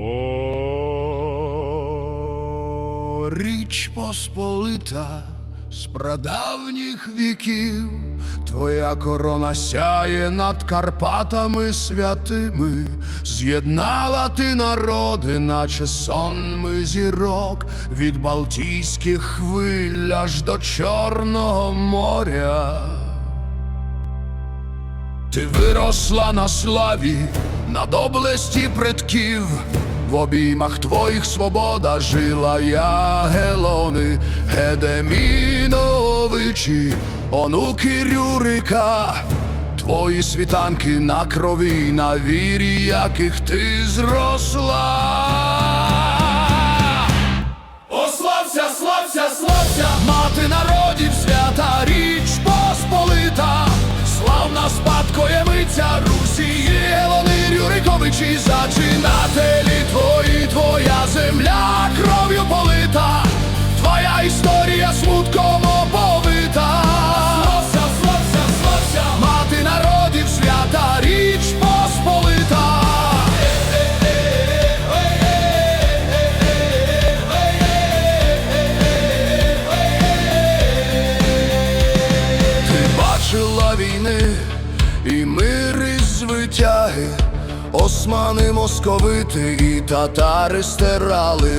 О, річ посполита з прадавніх віків, твоя корона сяє над Карпатами святими, з'єднала ти народи, наче сонми зірок, від Балтійських хвиль аж до Чорного моря. Ти виросла на славі, на доблесті предків, в обіймах твоїх свобода жила Ягелони, Гедеміновичі, онуки Рюрика, твої світанки на крові, на вірі, яких ти зросла. О, слався, слався, мати народів свята, річ посполита, славна спадкоємиця Русі, Єлони Рюриковичі, зачинателі османи московити і татари стирали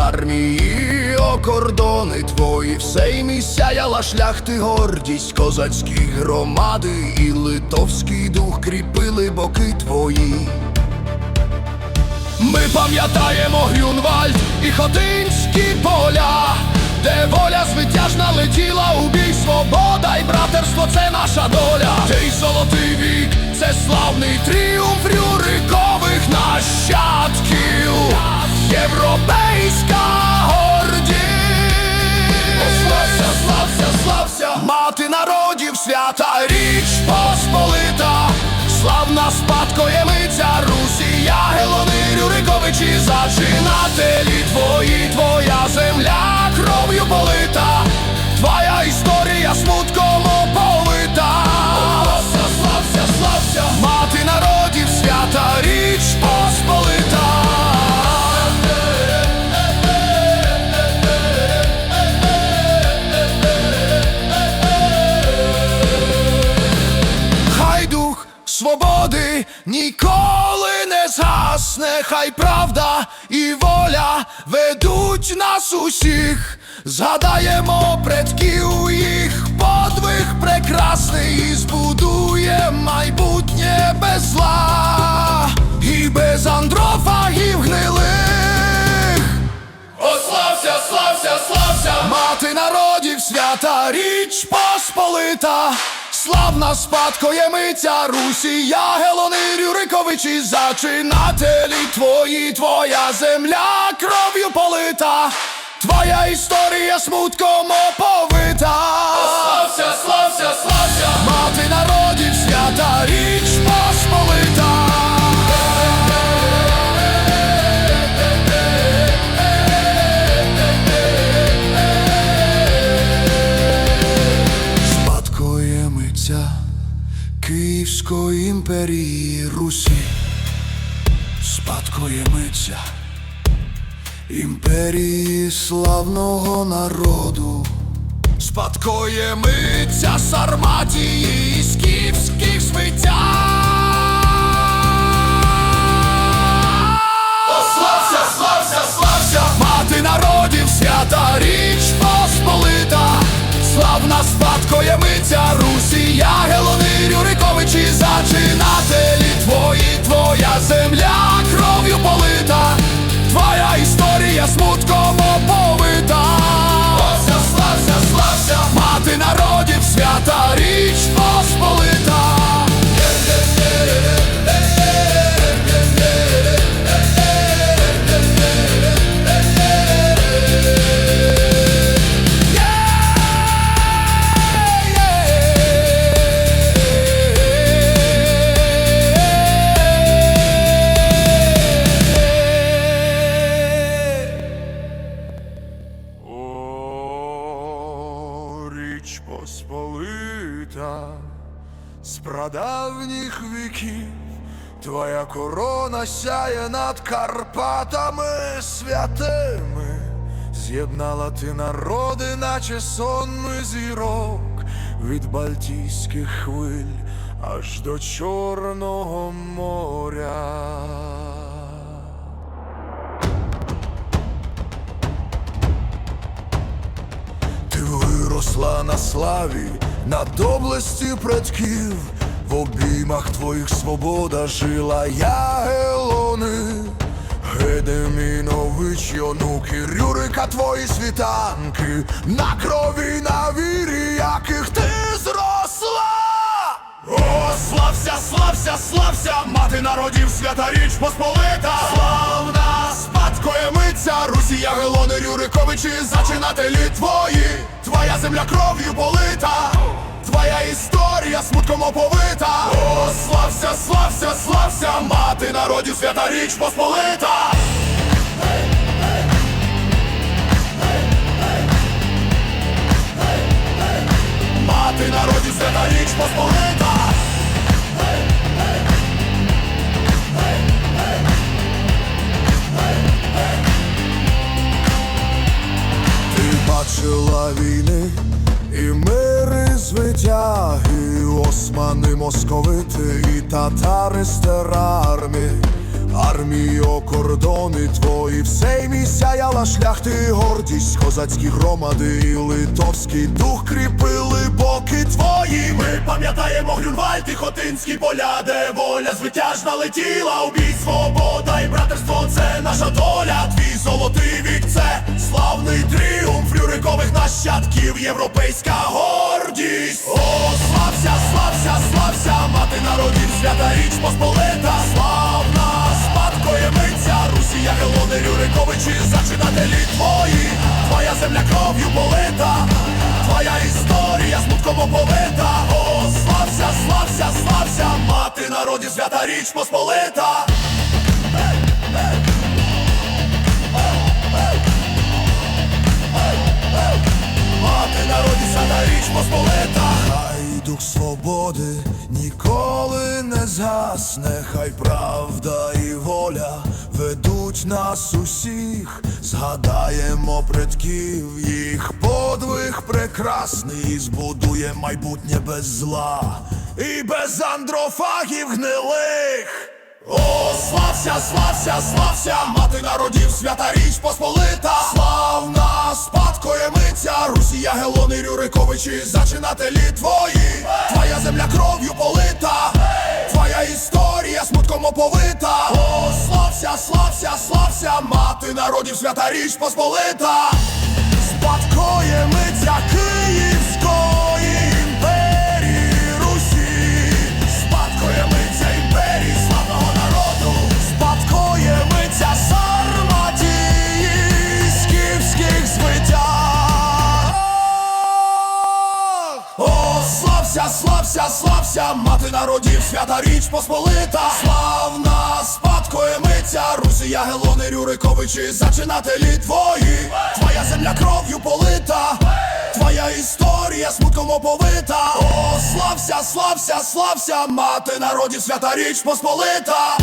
армії, о кордони твої, все й місяяла шляхти гордість, козацькі громади і литовський дух кріпили боки твої. Ми пам'ятаємо Грюнвальд і Хотинські поля, де воля звитяжна летіла у бій, свобода і братерство це наша доля. Цей золотий вік, це славний тріумф рюрикових нащадків, європейська гордість. Слався, слався, слався, мати народів свята, річ посполита, славна спадкоємиця Русі, Ягелони, Рюриковичі, зачинателі твої, твоя земля кров'ю полита, твоя історія смутком ніколи не згасне, хай правда і воля ведуть нас усіх, згадаємо предків їх подвиг прекрасний і збудує майбутнє без зла. І без андрофагів гнилих. О, слався, слався, слався, мати народів свята, річ посполита, славна спадкоємиця Русі, Гелони Рюриковичі, зачинателі твої, твоя земля кров'ю полита, твоя історія смутком оповита. Слався, слався, слався, мати народів свята, річ посполита. Імперії славного народу, спадкоємиця Сарматії скіфських смиття. Слався, слався, слався, мати народів свята, річ з прадавніх віків, Твоя корона сяє над Карпатами святими, з'єднала ти народи, наче сонми зірок, від Балтійських хвиль аж до Чорного моря. Ти виросла на славі, на доблесті предків, в обіймах твоїх свобода жила Ягелони, Гедемінович, Йонуки, Рюрика, твої світанки, на крові, на вірі, яких ти зросла. О, слався, слався, слався, мати народів, свята річ посполита. Спадкоємиця, Русія, Гелони, Рюриковичі, зачинателі твої. Твоя земля кров'ю полита, твоя історія смутком оповита. О, слався, слався, слався, мати народів, свята річ посполита. Мати народів, свята річ посполита. Бачила війни і мири звитяги, османи, московити і татари стара армії. Кордони твої всей місяяла шляхти, гордість, козацькі громади і литовський дух кріпили боки твої. Ми пам'ятаємо Грюнвальд і Хотинські поля, де воля звитяжна летіла у бій, свобода і братерство це наша доля. Твій золотий вік це славний тріумф європейська гордість. О, слався, слався, слався, мати народів, свята річ посполита, славна спадкоємиця, Русія, Гелони, Рюриковичі, зачинателі твої, твоя земля кров'ю полита, твоя історія смутком оповита. О, слався, слався, слався, мати народів, свята річ посполита. Річ посполита. Хай дух свободи ніколи не згасне, хай правда і воля ведуть нас усіх, згадаємо предків, їх подвиг прекрасний, збудує майбутнє без зла і без андрофагів гнилих. О, слався, слався, слався, мати народів, свята річ посполита, славна спадкоємиця, Русія, Гелони, Рюриковичі, зачинателі твої, твоя земля кров'ю полита, твоя історія смутком оповита. О, слався, слався, слався, мати народів, свята річ посполита, спадкоємиця Київської мати народів, свята річ посполита, славна спадкоємиця, Русія, Гелони, Рюриковичі, зачинателі твої, твоя земля кров'ю полита, твоя історія смутком оповита. О, слався, слався, слався, мати народів, свята річ посполита.